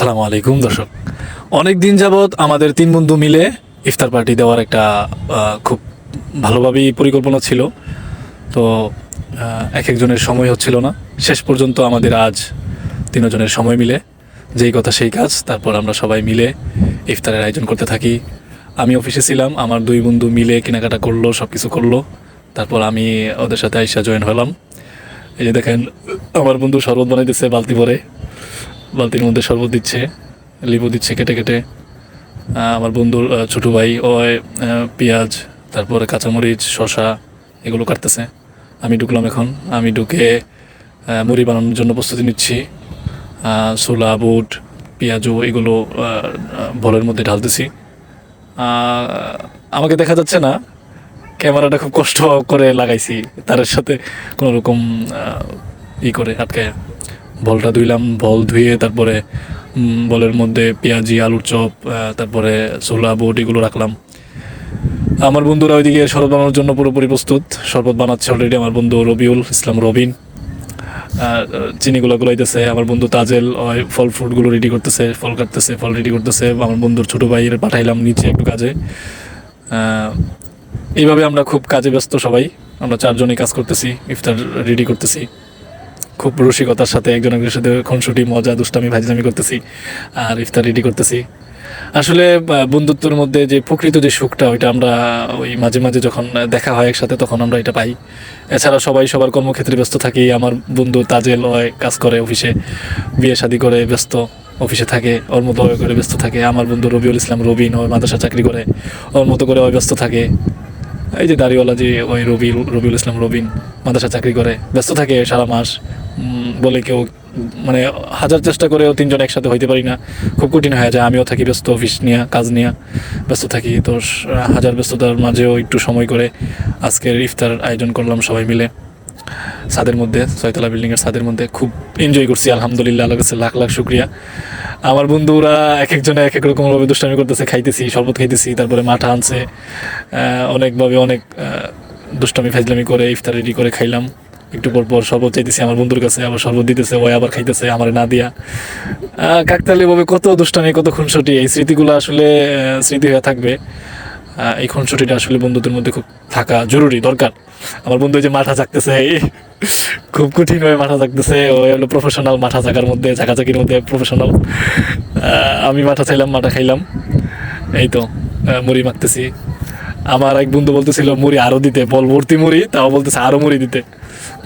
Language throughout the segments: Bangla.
আসসালামু আলাইকুম, দর্শক। অনেক দিন যাবৎ আমাদের তিন বন্ধু মিলে ইফতার পার্টি দেওয়ার একটা খুব ভালোভাবেই পরিকল্পনা ছিল। তো এক একজনের সময় হচ্ছিল না। শেষ পর্যন্ত আমাদের আজ তিনজনের সময় মিলে, যেই কথা সেই কাজ। তারপর আমরা সবাই মিলে ইফতারের আয়োজন করতে থাকি। আমি অফিসে ছিলাম, আমার দুই বন্ধু মিলে কেনাকাটা করল সব কিছু করল। তারপর আমি ওদের সাথে আইসা জয়েন হলাম। এই যে দেখেন, আমার বন্ধু শরবত বানাইতেছে বালতি ভরে। বালতির মধ্যে শরবত দিচ্ছে লেবু দিচ্ছে কেটে কেটে। আমার বন্ধুর ছোট ভাই ও আহ, পেঁয়াজ তারপরে কাঁচামরিচ শশা এগুলো কাটতেছে। আমি ঢুকলাম এখন। আমি ঢুকে মুড়ি বানানোর জন্য প্রস্তুতি নিচ্ছি। ছোলা বুট পেঁয়াজও এগুলো ভলের মধ্যে ঢালতেছি। আমাকে দেখা যাচ্ছে না। ক্যামেরাটা খুব কষ্ট করে লাগাইছি। তার সাথে কোনো রকম ই করে আটকে বলটা ধুইলাম, বল ধুয়ে তারপরে বলের মধ্যে পেঁয়াজি, আলুর চপ তারপরে ছোলা, বুট এগুলো রাখলাম। আমার বন্ধুরা ওইদিকে শরবত বানানোর জন্য পুরোপুরি প্রস্তুত। শরবত বানাচ্ছে অলরেডি আমার বন্ধু রবিউল ইসলাম রবিন। চিনিগুলো গুলাইতেছে। আমার বন্ধু তাজেল ওই ফল ফ্রুটগুলো রেডি করতেছে, ফল কাটতেছে, ফল রেডি করতেছে। আমার বন্ধুর ছোটো ভাইয়ের পাঠাইলাম নিচে একটু কাজে। এইভাবে আমরা খুব কাজে ব্যস্ত সবাই। আমরা চারজনই কাজ করতেছি, ইফতার রেডি করতেছি। খুব রসিকতার সাথে একজন একজনের সাথে খুনসুটি, মজা, দুষ্টামি ভাজলামি করতেছি আর ইফতার রেডি করতেছি। আসলে বন্ধুত্বের মধ্যে যে প্রকৃত যে সুখটা, ওইটা আমরা ওই মাঝে মাঝে যখন দেখা হয় একসাথে, তখন আমরা এটা পাই। এছাড়া সবাই সবার কর্মক্ষেত্রে ব্যস্ত থাকি। আমার বন্ধু তাজেল হয়, কাজ করে অফিসে, বিয়ে শাদি করে ব্যস্ত অফিসে থাকে, ওর মতো করে ব্যস্ত থাকে। আমার বন্ধু রবিউল ইসলাম রবিন ওই মাদ্রাসা চাকরি করে, ওর মতো করে ব্যস্ত থাকে। এই যে দাড়িওয়ালা যে ওই রবি রবিউল ইসলাম রবিন মাদ্রাসা চাকরি করে, ব্যস্ত থাকে সারা মাস। বলে কেউ মানে হাজার চেষ্টা করেও তিনজন একসাথে হইতে পারি না। খুব কঠিন হয়ে যায়, আমিও থাকি ব্যস্ত অফিস নিয়ে, কাজ নিয়ে, ব্যস্ত থাকি। তো হাজার ব্যস্ততার মাঝেও একটু সময় করে আজকের ইফতার আয়োজন করলাম সবাই মিলে। ছাদের মধ্যে, ছয়তলা বিল্ডিংয়ের ছাদের মধ্যে। খুব এনজয় করছি, আলহামদুলিল্লাহ আল্লাহ কাছে লাখ লাখ শুক্রিয়া। আমার বন্ধুরা এক একজনে এক এক রকম ভাবে দুষ্টামি করতেছে, খাইতেছি, শরবত খাইতেছি, তারপরে মাঠা আনছে। অনেকভাবে অনেক দুষ্টামি ফাইজলামি করে ইফতার রেডি করে খাইলাম। একটু পর পর শরবত চাইতেছি আমার বন্ধুর কাছে আবার শরবত দিতেছে ওই আবার খাইতেছে আমার না দিয়া। আহ, কাকতালীয় ভাবে কত দুষ্টামি কত খুনসুটি এই স্মৃতিগুলো আসলে স্মৃতি হয়ে থাকবে। এই খুনসুটিটা আসলে বন্ধুদের মধ্যে খুব থাকা জরুরি দরকার। আমার বন্ধু ওই যে মাথা চাকতেছে খুব কঠিন ভাবে মাথা চাকতেছে ও হলো প্রফেশনাল মাথা চাকার মধ্যে চাকাচাকির মধ্যে প্রফেশনাল আমি মাথা চাইলাম মাথা খাইলাম। এই তো মুড়ি মাখতেছি। আমার এক বন্ধু বলতেছিল, মুড়ি আরও দিতে। বল, ভর্তি মুড়ি? তাও বলতেছে, আরও মুড়ি দিতে।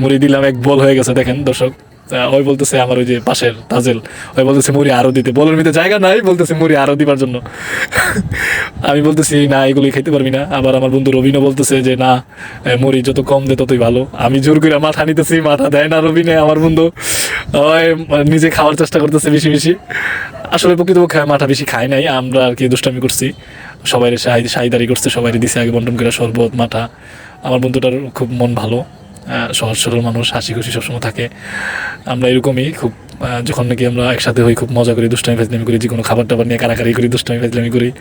মুড়ি দিলাম, এক বল হয়ে গেছে, দেখেন দর্শক। ওই বলতেছে আমার ওই যে পাশের তাজেল, ওই বলতেছে, মুড়ি আরও দিতে। বলের মধ্যে জায়গা নাই, বলতেছে, মুড়ি আরও দিবার জন্য। আমি বলতেছি, না এগুলি খাইতে পারবি না। আবার আমার বন্ধু রবিনও বলতেছে যে, না মুড়ি যত কম দে, ততই ভালো। আমি জোর করে মাথা নিতেছি, মাথা দেয় না রবিনে আমার বন্ধু। ওই, নিজে খাওয়ার চেষ্টা করতেছে বেশি বেশি। আসলে প্রকৃতপক্ষে মাথা বেশি খাই নাই, আমরা আর কি দুষ্টামি করছি। সবাই সাহিদারি করছে সবাই দিছে আগে বন্টন করে শরবত মাঠা আমার বন্ধুটার খুব মন ভালো। সহজ সরল মানুষ হাসি খুশি সবসময় থাকে। আমরা এরকমই খুব যখন নাকি আমরা একসাথে হই, খুব মজা করি, দুষ্টামি, ফাজলামি করি যে কোনো খাবার টাবার নিয়ে কারাকারি করি, দুষ্টামি, ফাজলামি করি।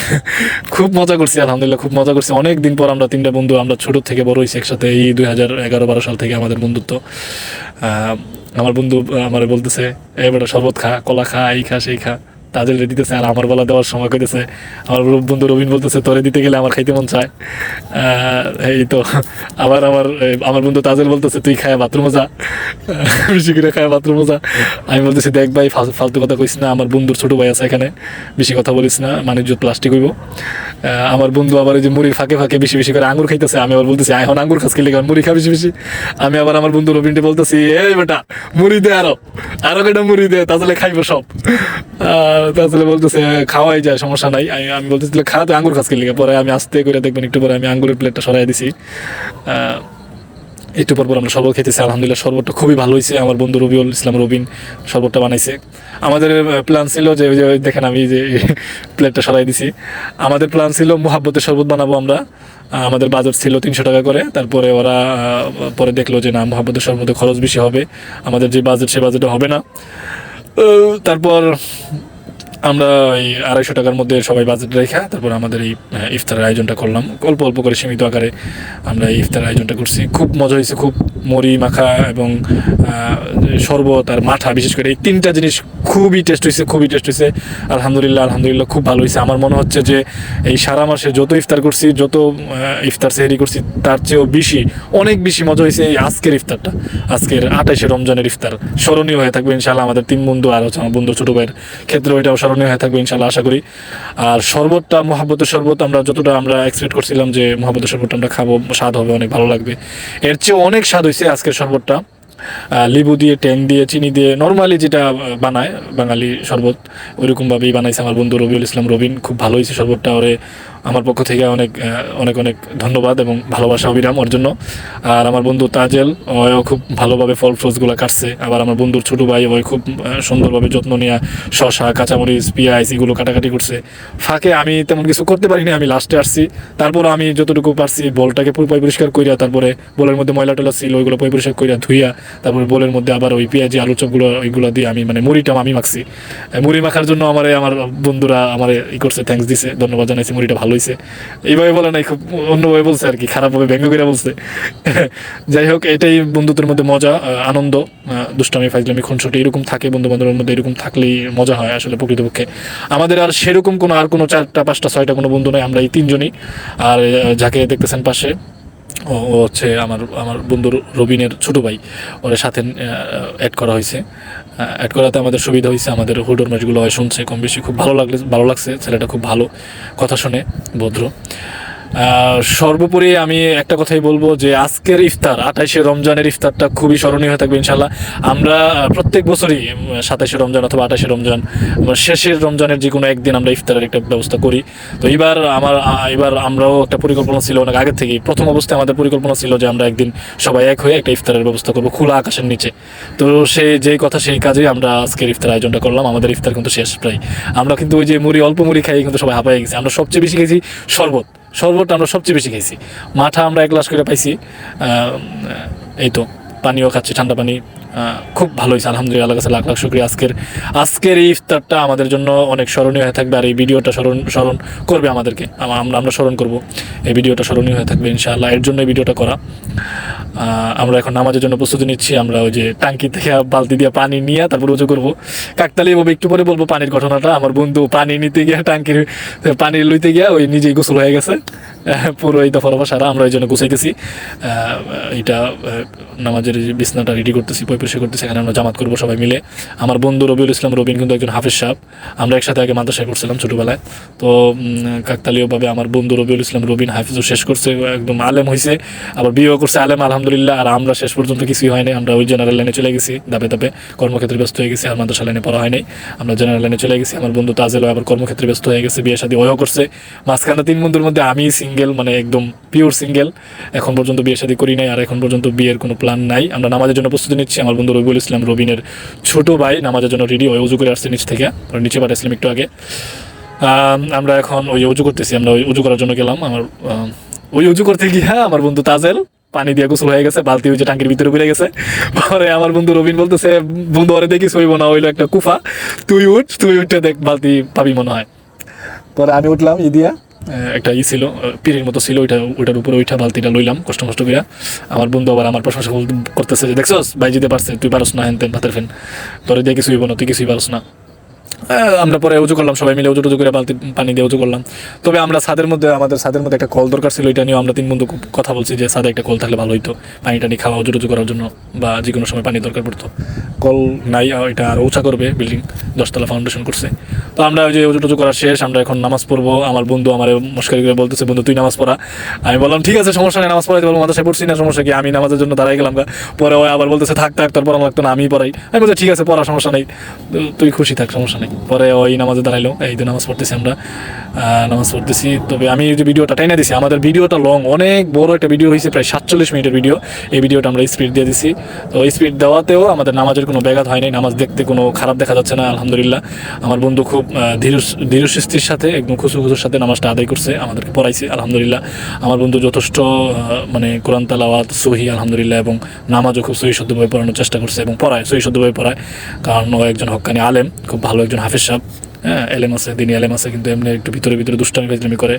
খুব মজা করছি, আলহামদুলিল্লাহ, খুব মজা করছি। অনেক দিন পর আমরা তিনটা বন্ধু, আমরা ছোট থেকে বড় হয়েছি একসাথে, এই দুই হাজার এগারো বারো সাল থেকে আমাদের বন্ধুত্ব। আমার বন্ধু আমার বলতেছে এবারে শরবত খা, কলা খা, এই খা, সেই খা। তাদের দিতেছে আর আমার বেলা দেওয়ার সময় কইতেছে। আমার বন্ধু রবিন বলতেছে তোরে দিতে গেলে আমার খাইতে মন চায়। এই তো আবার আমার আমার বন্ধু তাজেল বলতেছে তুই খায় বাথরুমে যা। বেশি করে খায় বাথরুমে যা। আমি বলতেছি দেখ ভাই ফাল- ফালতু কথা কইস না আমার বন্ধুর ছোট ভাই আছে এখানে বেশি কথা বলিস না বাণিজ্য প্লাস্টিক হইব। আমার বন্ধু আবার ওই যে মুড়ির ফাঁকে ফাঁকে বেশি বেশি করে আঙ্গুর খাইতেছে আমি আবার বলতেছি এখন আঙ্গুর খাস খেলে মুড়ি খা বেশি বেশি? আমি আবার আমার বন্ধু রবিনকে বলতেছি এই বেটা মুড়ি দে আরও আরও কেটা মুড়ি দে তাহলে খাইবো সব। আহ, তাহলে বলতেছে, খাওয়াই যায় সমস্যা নাই। আমি আমি বলতেছি, "তাহলে খা তো আঙ্গুর খাস খেলে পরে আমি আস্তে করে দেখবেন, একটু পরে আমি আঙ্গুরের প্লেটটা সরাই দিছি। একটু পর পর আমরা শরবত খেতেছি, আলহামদুলিল্লাহ শরবতটা খুবই ভালো হয়েছে। আমার বন্ধু রবিউল ইসলাম রবিন শরবতটা বানাইছে। আমাদের প্ল্যান ছিল যে, ওই যে দেখেন আমি যে প্লেটটা সরাই দিছি। আমাদের প্ল্যান ছিল মোহাব্বতের শরবত বানাবো আমরা। আমাদের বাজেট ছিল তিনশো টাকা করে। তারপরে ওরা পরে দেখল যে না, মোহাব্বতের শরবতে খরচ বেশি হবে। আমাদের যে বাজেট সে বাজেটে হবে না। তারপর আমরা এই আড়াইশো টাকার মধ্যে সবাই বাজেট রেখে তারপর আমাদের এই ইফতারের আয়োজনটা করলাম। অল্প অল্প করে সীমিত আকারে আমরা এই ইফতারের আয়োজনটা করছি। খুব মজা হয়েছে, খুব মরি মাখা এবং শরবত আর মাঠা বিশেষ করে এই তিনটা জিনিস খুবই টেস্ট হয়েছে, খুবই টেস্ট হয়েছে। আলহামদুলিল্লাহ আলহামদুলিল্লাহ খুব ভালো হয়েছে। আমার মনে হচ্ছে যে এই সারা মাসে যত ইফতার করছি, যত ইফতার সেহরি করছি, তার চেয়েও বেশি, অনেক বেশি মজা হয়েছে এই আজকের ইফতারটা। আজকের আঠাশে রমজানের ইফতার স্মরণীয় হয়ে থাকবে ইনশাল্লাহ আমাদের তিন বন্ধু আর হচ্ছে আমার বন্ধু ছোট ভাইয়ের ক্ষেত্রে, ওইটাও স্মরণীয় হয়ে থাকবে ইনশাল্লাহ আশা করি। আর শরবতটা, মহাব্বতের শরবত আমরা যতটা আমরা এক্সপেক্ট করছিলাম যে মহাব্বতের শরবতটা আমরা খাব, স্বাদ হবে, অনেক ভালো লাগবে। এর চেয়ে অনেক স্বাদ হয়েছে আজকের শরবতটা। লিবু দিয়ে, ট্যাং দিয়ে, চিনি দিয়ে নর্মালি যেটা বানায় বাঙালি শরবত, ওইরকমভাবেই বানাইছে আমার বন্ধু রবিউল ইসলাম রবিন, খুব ভালো হয়েছে শরবতটা, ওরে আমার পক্ষ থেকে অনেক অনেক অনেক ধন্যবাদ এবং ভালোবাসা অবিরাম ওর জন্য। আর আমার বন্ধু তাজেল ওও খুব ভালোভাবে ফল ফ্রুটসগুলো কাটছে। আবার আমার বন্ধুর ছোট ভাই ওই খুব সুন্দরভাবে যত্ন নিয়ে শশা কাঁচামরিচ, পেঁয়াজ এগুলো কাটাকাটি করছে। ফাঁকে আমি তেমন কিছু করতে পারিনি, আমি লাস্টে আসছি। তারপর আমি যতটুকু পারছি বলটাকে পুরো পরিষ্কার করিয়া তারপরে বলের মধ্যে ময়লা টলা ছিল, ওইগুলো পরিষ্কার করিয়া ধুইয়া, তারপরে বলের মধ্যে আবার ওই পেঁয়াজি, আলু চপগুলো, ওইগুলো দিয়ে আমি মানে মুড়িটা আমি মাখছি। মুড়ি মাখার জন্য আমার আমার বন্ধুরা আমার ই করছে থ্যাঙ্কস দিছে, ধন্যবাদ জানাইছি, মুড়িটা ভালো হয়েছে এইভাবে বলে নাই, খুব অন্যভাবে বলছে আর কি, খারাপভাবে ব্যঙ্গ করে বলছে। যাই হোক, এটাই বন্ধুত্বের মধ্যে মজা আনন্দ দুষ্টামি, ফাইজলামি, খুনসুটি, এরকম থাকে বন্ধু বান্ধবের মধ্যে এরকম থাকলেই মজা হয় আসলে প্রকৃতপক্ষে। আমাদের আর সেরকম কোনো, আর কোনো চারটা, পাঁচটা, ছয়টা কোনো বন্ধু নয় আমরা এই তিনজনই। আর যাকে দেখতেছেন পাশে, ও হচ্ছে আমার আমার বন্ধু রবিনের ছোট ভাই, ওর সাথে অ্যাড করা হয়েছে। অ্যাড করাতে আমাদের সুবিধা হয়েছে আমাদের হুডোর ম্যাচগুলো হয় শুনছে কম বেশি খুব ভালো লাগলে ভালো লাগছে, ছেলেটা খুব ভালো কথা শুনে, ভদ্র। সর্বোপরি আমি একটা কথাই বলব যে আজকের ইফতার, আঠাইশে রমজানের ইফতারটা খুবই স্মরণীয় হয়ে থাকবে ইনশাল্লাহ আমরা প্রত্যেক বছরই সাতাইশে রমজান অথবা আঠাশে রমজান শেষের রমজানের যে কোনো একদিন আমরা ইফতারের একটা ব্যবস্থা করি। তো এবার আমার এবার আমরাও একটা পরিকল্পনা ছিল অনেক আগে থেকেই, প্রথম অবস্থায় আমাদের পরিকল্পনা ছিল যে আমরা একদিন সবাই এক হয়ে একটা ইফতারের ব্যবস্থা করব খোলা আকাশের নিচে। তো সেই যেই কথা সেই কাজেই আমরা আজকের ইফতার আয়োজনটা করলাম, আমাদের ইফতার কিন্তু শেষ প্রায়। আমরা কিন্তু ওই যে মুড়ি, অল্প মুড়ি খাই কিন্তু সবাই হাঁপাই গেছি। আমরা সবচেয়ে বেশি খেয়েছি শরবত। শরবতটা আমরা সবচেয়ে বেশি খাইছি। মাঠা আমরা এক গ্লাস করে পাইছি এই তো, পানিও খাচ্ছি, ঠান্ডা পানি খুব ভালো হয়েছে, আলহামদুলিল্লাহ আল্লাহ লাখ লাখ শুক্রিয়া। আজকের আজকের এই ইফতারটা আমাদের জন্য অনেক স্মরণীয় হয়ে থাকবে, আর এই ভিডিওটা স্মরণ স্মরণ করবে আমাদেরকে আমরা আমরা স্মরণ করব। এই ভিডিওটা স্মরণীয় হয়ে থাকবে, ইনশাআল্লাহ, এর জন্য এই ভিডিওটা করা। আমরা এখন নামাজের জন্য প্রস্তুতি নিচ্ছি। আমরা ওই যে টাঙ্কি থেকে বালতি দিয়ে পানি নিয়ে তারপর উঁচু করব। কাকতালি এভাবে একটু পরে বলব পানির ঘটনাটা। আমার বন্ধু পানি নিতে গিয়ে টাঙ্কির পানি লইতে গিয়ে ওই নিজেই গোসল হয়ে গেছে। পুরো এই দফা রফা সারা আমরা ওই জন্য গুছাইতেছি। আহ, এইটা নামাজের বিছনাটা রেডি করতেছি পরিষ্কার করতেছি। এখানে আমরা জামাত করব সবাই মিলে। আমার বন্ধু রবিউল ইসলাম রবিন কিন্তু একজন হাফিজ সাহেব। আমরা একসাথে আগে মাদ্রাসায় করছিলাম ছোটোবেলায়। তো উম, কাকতালীয়ভাবে আমার বন্ধু রবিউল ইসলাম রবিন হাফিজও শেষ করছে একদম আলেম হয়েছে আবার বিয়েও করছে আলেম আলহামদুলিল্লাহ। আর আমরা শেষ পর্যন্ত কিছুই হয়নি। আমরা ওই জেনারেল লাইনে চলে গেছি ধাপে ধাপে কর্মক্ষেত্রে ব্যস্ত হয়ে গেছি আর মাদ্রাসা লাইনে পড়া হয়নি। আমরা জেনারেল লাইনে চলে গেছি আমার বন্ধু তাজেলও আবার কর্মক্ষেত্রে ব্যস্ত হয়ে গেছে বিয়ে শাদী ওও করছে। মাঝখানে তিন বন্ধুর মধ্যে আমি সিঙ্গেল মানে একদম পিওর সিঙ্গেল এখন পর্যন্ত বিয়ে শাদী করি নাই আর এখন পর্যন্ত বিয়ের কোনো প্ল্যান নাই। আমরা নামাজের জন্য প্রস্তুতি নিচ্ছি আমার বন্ধু রবিউল ইসলাম রবিনের ছোট ভাই নামাজের জন্য রেডি ওই উজু করে আসছে নিচ থেকে। নিচে পাঠাইছিলাম একটু আগে। আম, আমরা এখন ওই উজু করতেছি আমরা ওই উজু করার জন্য গেলাম। আমার আম, ওই উজু করতে গিয়ে আমার বন্ধু তাজেল পানি দিয়ে গোসল হয়ে গেছে, বালতি ওই যে টাঙ্কির ভিতরে ঘুরে গেছে। পরে আমার বন্ধু রবিন বলতেছে, বন্ধু, ওরে দেখি সইব না, হইল একটা কুফা। তুই উঠ, তুই উঠে দেখ, বালতি পাবি মনে হয়। পরে আমি উঠলাম, ই দিয়া একটা ই ছিল পিড়ির মতো ছিল, ওইটা, ওইটার উপরে ওইটা বালতিটা লইলাম, কষ্ট কষ্ট করে আমার বন্ধু আবার আমার প্রশংসা করতেছে যে, দেখছস, ভাই, যেতে পারছে, তুই পারস না, হেন তেন, ভাতের ফেন। তোরে দিয়ে কিছুই না, তুই কিছুই পারস না। আমরা পরে উজু করলাম, সবাই মিলে উজু টুজু করে বালতি, পানি দিয়ে উজু করলাম। তবে আমরা ছাদের মধ্যে, আমাদের ছাদের মধ্যে একটা কল দরকার ছিল, এটা নিয়েও আমরা তিন বন্ধু কথা বলছি যে ছাদে একটা কল থাকলে ভালো হইতো, পানি টানি খাওয়া, উজু টুজু করার জন্য, বা যে কোনো সময় পানি দরকার পড়তো। কল নাই এটা আর উঁচা করবে বিল্ডিং দশতলা ফাউন্ডেশন করছে। তো আমরা ওই যে উজু টুজু করা শেষ, আমরা এখন নামাজ পড়ব। আমার বন্ধু আমার মুশকারি করে বলতেছে, বন্ধু, তুই নামাজ পড়া। আমি বললাম, ঠিক আছে, সমস্যা নেই, নামাজ পড়াইতে বলব মাদ্রাসায় পড়ছি না, সমস্যা কি? আমি নামাজের জন্য দাঁড়াই গেলাম। পরে ওই আবার বলতেছে, থাক থাক তারপর আমার লাগতো না আমি পড়াই। আমি বলছি, ঠিক আছে, পড়া, সমস্যা নেই। তুই খুশি থাক, সমস্যা নেই। পরে ওই নামাজে দাঁড়াইলো, এই তো নামাজ পড়তেছি আমরা। নামাজ পড়তেছি, তবে আমি যে ভিডিওটা টাইনা দিছি, আমাদের ভিডিওটা লং, অনেক বড় একটা ভিডিও হয়েছে, প্রায় সাতচল্লিশ মিনিটের ভিডিও। এই ভিডিওটা আমরা স্পিড দিয়ে দিছি। তো স্পিড দেওয়াতেও আমাদের নামাজের কোনো ব্যাঘাত হয়নি নামাজ দেখতে কোনো খারাপ দেখা যাচ্ছে না, আলহামদুলিল্লাহ। আমার বন্ধু খুব ধীর ধীর সুস্থির সাথে একদম খুশু খুশুর সাথে নামাজটা আদায় করছে, আমাদেরকে পড়াইছে, আলহামদুলিল্লাহ। আমার বন্ধু যথেষ্ট মানে কোরআন তালাওয়াত, সহি, আলহামদুলিল্লাহ, এবং নামাজও খুব সহি শুদ্ধভাবে পড়ানোর চেষ্টা করছে এবং পড়ায়, সহি শুদ্ধভাবে পড়ায়। কারণ ও একজন হক্কানি আলেম, খুব ভালো একজন হাফিজ সাহেব। হ্যাঁ এলেম আছে দিনই এলেম আছে, কিন্তু এমনি একটু ভিতরে ভিতরে দুষ্টামি ফাইজলামি করে।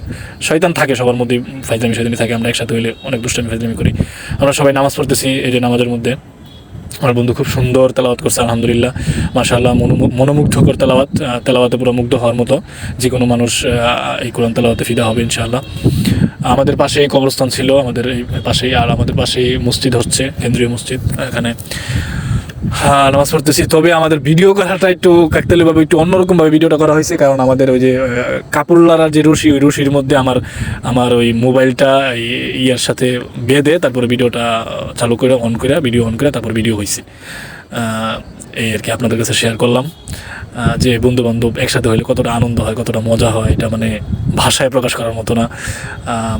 শয়তান থাকে, সবার মধ্যে ফাইজলামি শয়তানি থাকে, আমরা একসাথে হইলে অনেক দুষ্টামি ফাইজলামি করি। আমরা সবাই নামাজ পড়তেছি, এই যে নামাজের মধ্যে। আমার বন্ধু খুব সুন্দর তেলাওয়াত করছে, আলহামদুলিল্লাহ। মাশাআল্লাহ মনো- মনোমুগ্ধকর তেলাওয়াত তেলাওয়াতে পুরো মুগ্ধ হওয়ার মতো যে কোনো মানুষ এই কোরআন তেলাওয়াতে ফিদা হবে, ইনশাআল্লাহ। আমাদের পাশেই কবরস্থান ছিল, আমাদের এই পাশেই, আর আমাদের পাশেই মসজিদ হচ্ছে, কেন্দ্রীয় মসজিদ, এখানে। হ্যাঁ নামাজ পড়তেছি। তবে আমাদের ভিডিও করাটা একটু কাকতালিভাবে একটু অন্যরকম ভাবে ভিডিওটা করা হয়েছে। কারণ আমাদের ওই যে কাপড়লারা যে রশি, ওই রশির মধ্যে আমার আমার ওই মোবাইলটা ইয়ার সাথে বেঁধে তারপরে ভিডিওটা চালু করে অন করে ভিডিও অন করে তারপর ভিডিও হয়েছে এই আর কি আপনাদের কাছে শেয়ার করলাম যে বন্ধু বান্ধব একসাথে হলে কতটা আনন্দ হয়, কতটা মজা হয়, এটা মানে ভাষায় প্রকাশ করার মতো না।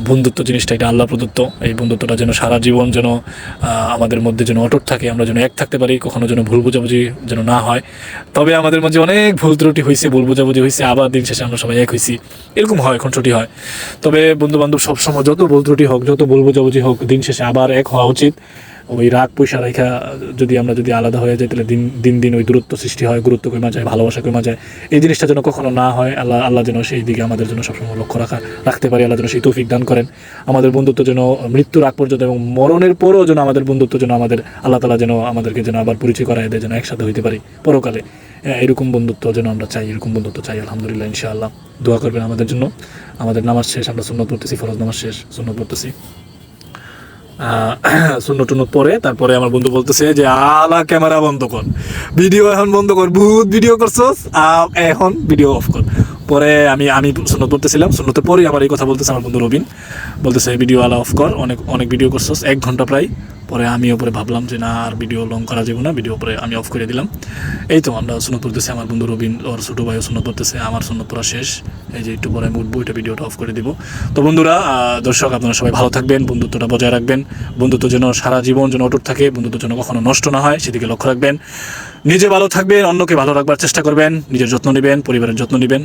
বন্ধুত্ব জিনিসটা এটা আল্লাহ প্রদত্ত, এই বন্ধুত্বটা যেন সারা জীবন যেন আমাদের মধ্যে যেন অটুট থাকে, আমরা যেন এক থাকতে পারি, কখনো যেন ভুল বোঝাবুঝি যেন না হয়। তবে আমাদের মধ্যে অনেক ভুল ত্রুটি হয়েছে ভুল বোঝাবুঝি হয়েছে আবার দিন শেষে আমরা সবাই এক হয়েছি এরকম হয়, এখন ছুটি হয়। তবে বন্ধু বান্ধব সবসময় যত ভুল ত্রুটি হোক, যত ভুল বোঝাবুঝি হোক, দিন শেষে আবার এক হওয়া উচিত। ওই রাগ পয়সা রেখা যদি আমরা যদি আলাদা হয়ে যাই, তাহলে দিন দিন দিন ওই দূরত্ব সৃষ্টি হয়, গুরুত্ব কমে যায়, ভালোবাসা কমে যায়। এই জিনিসটা যেন কখনো না হয়, আল্লাহ আল্লাহ যেন সেই দিকে আমাদের জন্য সবসময় লক্ষ্য রাখা, রাখতে পারি, আল্লাহ যেন সেই তৌফিক দান করেন। আমাদের বন্ধুত্ব যেন মৃত্যুর আগ পর্যন্ত এবং মরণের পরও যেন আমাদের বন্ধুত্ব যেন আমাদের, আল্লাহ তালা যেন আমাদেরকে যেন আবার পরিচয় করায় দেয়, যেন একসাথে হইতে পারি। পরকালে এরকম বন্ধুত্ব যেন আমরা চাই, এরকম বন্ধুত্ব চাই, আলহামদুলিল্লাহ, ইনশাআল্লাহ। দোয়া করবেন আমাদের জন্য। আমাদের নামাজ শেষ, আমরা সুন্নত পড়তেছি, ফরজ নামাজ শেষ, সুন্নত পড়তেছি। শূন্য টুন্য পরে তারপরে আমার বন্ধু বলতেছে যে, আলা ক্যামেরা বন্ধ কর। ভিডিও এখন বন্ধ কর। ভূত ভিডিও করছস এখন ভিডিও অফ কর। পরে আমি আমি সুন্নত পড়তেছিলাম। সুন্নতে পরে আবার এই কথা বলতেছে আমার বন্ধু রবিন। বলতেছে ভিডিও আলা অফ কর, অনেক অনেক ভিডিও করছস। এক ঘণ্টা প্রায়। পরে আমি ওপরে ভাবলাম যে, না, আর ভিডিও লং করা যাবে না। ভিডিও পরে আমি অফ করে দিলাম। এই তো আমরা সুন্নত পড়তেছি, আমার বন্ধু রবিন, ওর ছোটো ভাইও সুন্নত পড়তেছে, আমার সুন্নত পড়া শেষ। এই যে, একটু পরে আমি উঠবো এটা ভিডিওটা অফ করে দিব। তো বন্ধুরা দর্শক, আপনারা সবাই ভালো থাকবেন, বন্ধুত্বটা বজায় রাখবেন। বন্ধুত্ব যেন সারা জীবন যেন অটুট থাকে, বন্ধুত্ব যেন কখনো নষ্ট না হয়, সেদিকে লক্ষ্য রাখবেন। নিজে ভালো থাকবেন, অন্যকে ভালো রাখবার চেষ্টা করবেন, নিজের যত্ন নেবেন, পরিবারের যত্ন নেবেন।